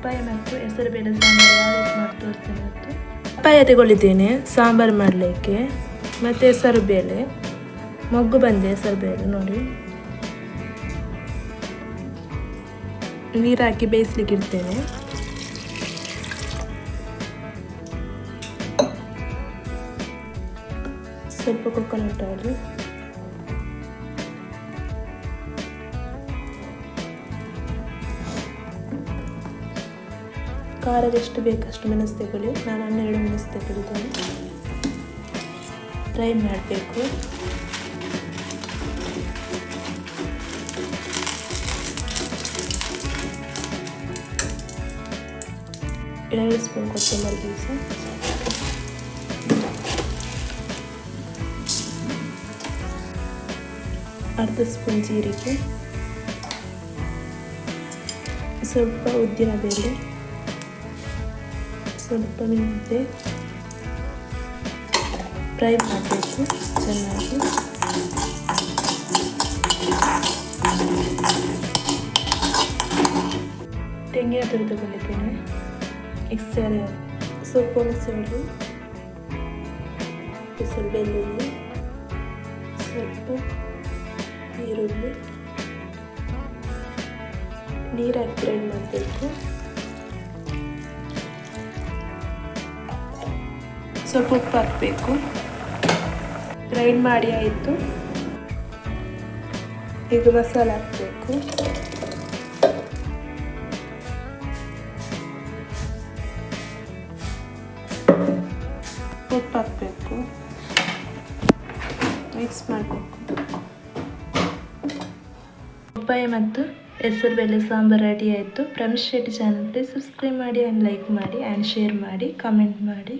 Papaya ಮತ್ತು ಹೆಸರುಬೇಳೆ ಸಾಂಬಾರು ಯಾವ ರೀತಿ ಮಾಡಿ ತೋರಿಸ್ತೇನೆ ಮತ್ತು? ಪಪ್ಪಾಯ ತಗೊಳ್ಳಿದ್ದೇನೆ, ಸಾಂಬಾರು ಮಾಡಲಿಕ್ಕೆ. ಮತ್ತು ಹೆಸರು ಬೇಳೆ ಮೊಗ್ಗು ಬಂದೆ ಹೆಸರು ಬೇಳೆ ನೋಡಿ. ನೀರು ಹಾಕಿ ಬೇಯಿಸ್ಲಿಕ್ಕೆ ಇಡ್ತೇನೆ. ಸ್ವಲ್ಪ ಕೊಕೊನಟ್ ಆಯಿಲ್ ಖಾರದ ಎಷ್ಟು ಬೇಕಷ್ಟು ಮೆಣಸು ತಗೊಳ್ಳಿ ನಾನು ಹನ್ನೆರಡು ಮೆಣಸು ತಗೊಳ್ಳಿದ್ದೇನೆ ಫ್ರೈ ಮಾಡಬೇಕು. ಎರಡು ಸ್ಪೂನ್ ಕೊತ್ತಂಬರಿ ಬೀಜ ಅರ್ಧ ಸ್ಪೂನ್ ಜೀರಿಗೆ. ಸ್ವಲ್ಪ ಉದ್ದಿನ ಬೇಳೆ ಸ್ವಲ್ಪ ಮೆಂತೆ ಫ್ರೈ ಮಾಡಬೇಕು ಚೆನ್ನಾಗಿ ತೆಂಗಿನ ತುರಿ ತಗೊಂಡಿದ್ದೇನೆ ಮಿಕ್ಸರ್ ಸ್ವಲ್ಪ ಹುಣಸೆಹುಳಿ ಸ್ವಲ್ಪ ಬೆಳ್ಳುಳ್ಳಿ ಸ್ವಲ್ಪ ಈರುಳ್ಳಿ ನೀರು ಹಾಕಿ ಗ್ರೈಂಡ್ ಮಾಡಬೇಕು ಸ್ವಲ್ಪ ಉಪ್ಪು ಹಾಕಬೇಕು. ಗ್ರೈಂಡ್ ಮಾಡಿ ಆಯಿತು. ಈಗ ಮಸಾಲೆ ಹಾಕಬೇಕು. ಉಪ್ಪು ಹಾಕಬೇಕು. ಮಿಕ್ಸ್ ಮಾಡಬೇಕು. ಪಪ್ಪಾಯ ಮತ್ತು ಹೆಸರುಬೇಳೆ ಸಾಂಬಾರು ರೆಡಿ ಆಯಿತು. ಪ್ರಮೇಶ್ ಶೆಟ್ಟಿ ಚಾನಲ್ ಸಬ್ಸ್ಕ್ರೈಬ್ ಮಾಡಿ ಆ್ಯಂಡ್ ಲೈಕ್ ಮಾಡಿ ಆ್ಯಂಡ್ ಶೇರ್ ಮಾಡಿ ಕಮೆಂಟ್ ಮಾಡಿ.